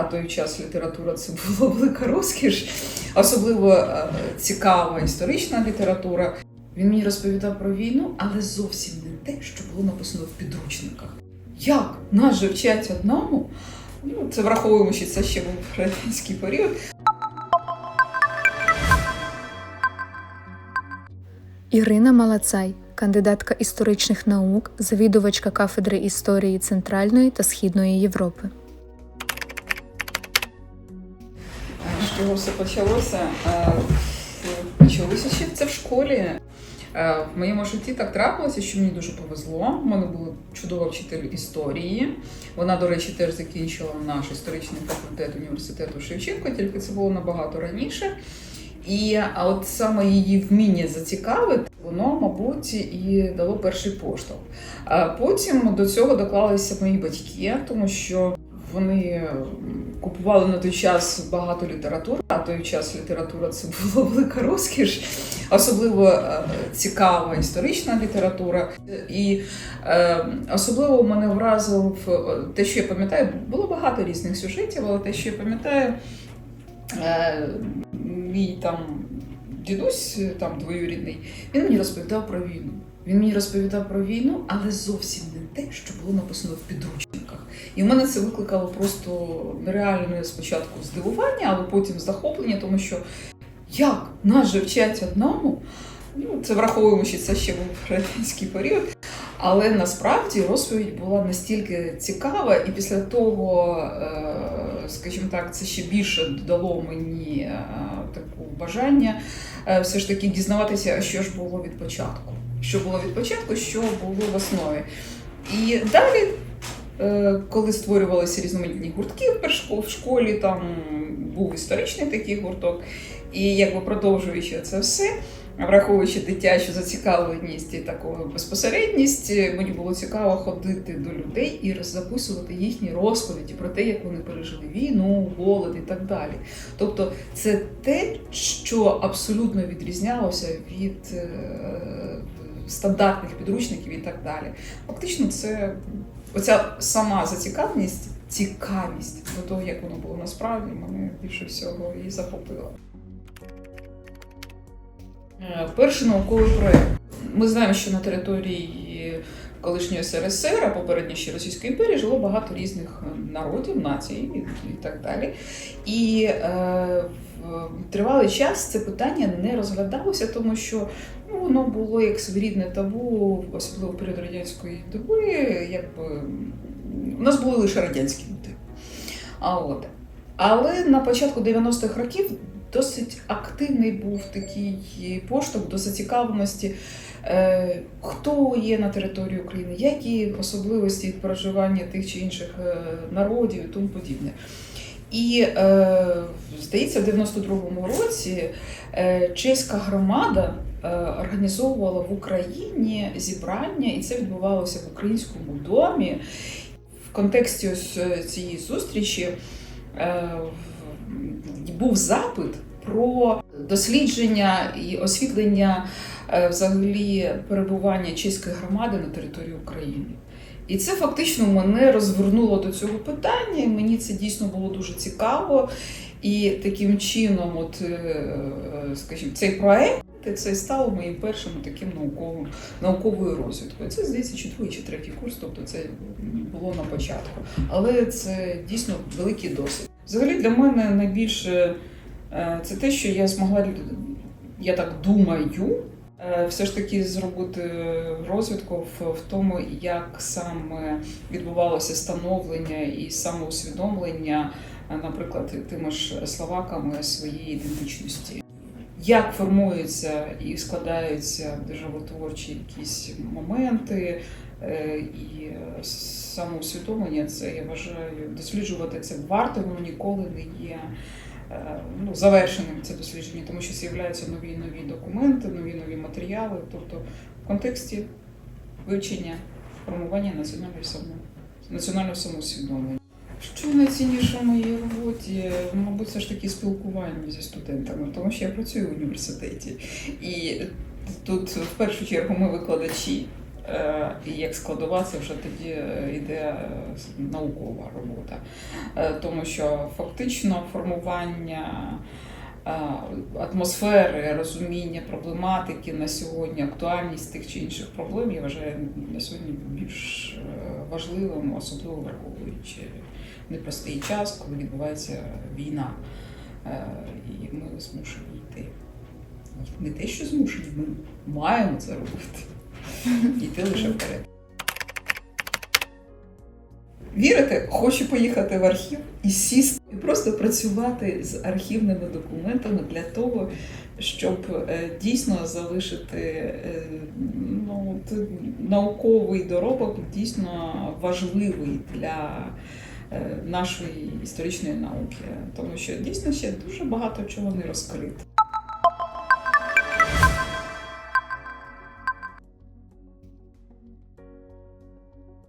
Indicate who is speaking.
Speaker 1: А той час література це була велика розкіш, особливо е, цікава історична література. Він мені розповідав про війну, але зовсім не те, що було написано в підручниках. Як нас же вчать одному? Ну, це враховуємо, що це ще був радянський період.
Speaker 2: Ірина Малацай, кандидатка історичних наук, завідувачка кафедри історії Центральної та Східної Європи.
Speaker 1: Чого все почалося? Почалося ще це в школі. В моєму житті так трапилося, що мені дуже повезло. У мене була чудова вчитель історії. Вона, до речі, теж закінчила наш історичний факультет університету Шевченко, тільки це було набагато раніше. І от саме її вміння зацікавити, воно, мабуть, і дало перший поштовх. Потім до цього доклалися мої батьки, тому що вони купували на той час багато літератури, а той час література це була велика розкіш, особливо е, цікава історична література. І е, особливо мене вразило в е, те, що я пам'ятаю, було багато різних сюжетів, але те, що я пам'ятаю, е, мій там дідусь, там двоюрідний, він мені розповідав про війну. Він мені розповідав про війну, але зовсім не те, що було написано в підручниках. І в мене це викликало просто нереальне спочатку здивування, але потім захоплення, тому що як нас же вчать одному, ну це враховуємо, що це ще був радянський період. Але насправді розповідь була настільки цікава, і після того, е, скажімо так, це ще більше дало мені е, таку бажання е, все ж таки дізнаватися, що ж було від початку. Що було від початку, що було в основі. І далі, коли створювалися різноманітні гуртки в школі, там був історичний такий гурток, і якби продовжуючи це все. Враховуючи дитячу зацікавленість і таку безпосередність, мені було цікаво ходити до людей і записувати їхні розповіді про те, як вони пережили війну, голод і так далі. Тобто, це те, що абсолютно відрізнялося від е, стандартних підручників і так далі. Фактично, це оця сама зацікавленість, цікавість до того, як воно було насправді, мене більше всього і захопило. Е, Перший науковий проєкт. Ми знаємо, що на території колишньої СРСР, а попередньо ще Російської імперії, жило багато різних народів, націй і, так далі. І е, тривалий час це питання не розглядалося, тому що ну, воно було як своєрідне табу, особливо період радянської доби, якби у нас були лише радянські мотиви. А от. Але на початку 90-х років досить активний був такий поштовх до зацікавленості, е, хто є на території України, які особливості проживання тих чи інших е, народів і тому подібне. І е, здається, в 92-му році е, чеська громада е, організовувала в Україні зібрання, і це відбувалося в українському домі. В контексті ось е, цієї зустрічі е, був запит про дослідження і освітлення е, взагалі перебування чеської громади на території України. І це фактично мене розвернуло до цього питання. і Мені це дійсно було дуже цікаво. І таким чином, от, е, е, скажімо, цей проект це стало моїм першим таким науковим науковою розвідкою. Це здається четвертий чи третій курс, тобто це було на початку. Але це дійсно великий досвід. Взагалі для мене найбільше е, це те, що я змогла, я так думаю, все ж таки зробити розвідку в, тому, як саме відбувалося становлення і самоусвідомлення, е, наприклад, тими ж словаками своєї ідентичності. Як формуються і складаються державотворчі якісь моменти, е, і самоусвідомлення, це я вважаю, досліджувати це варто, воно ніколи не є е, ну, завершеним це дослідження, тому що з'являються нові нові документи, нові нові матеріали, тобто в контексті вивчення формування національного само, національного самоусвідомлення. Що найцінніше в моїй роботі, мабуть, це ж таки спілкування зі студентами, тому що я працюю в університеті. І тут в першу чергу ми викладачі. Е, і як складова, це вже тоді е, йде е, наукова робота. Е, Тому що фактично формування е, атмосфери, розуміння проблематики на сьогодні, актуальність тих чи інших проблем, я вважаю на сьогодні більш е, важливим, особливо враховуючи непростий час, коли відбувається війна. Е, І ми змушені йти. Не те, що змушені, ми маємо це робити. Йти лише вперед. Вірите, хочу поїхати в архів і сісти, і просто працювати з архівними документами для того, щоб е, дійсно залишити е, ну, науковий доробок дійсно важливий для е, нашої історичної науки, тому що дійсно ще дуже багато чого не розкрито.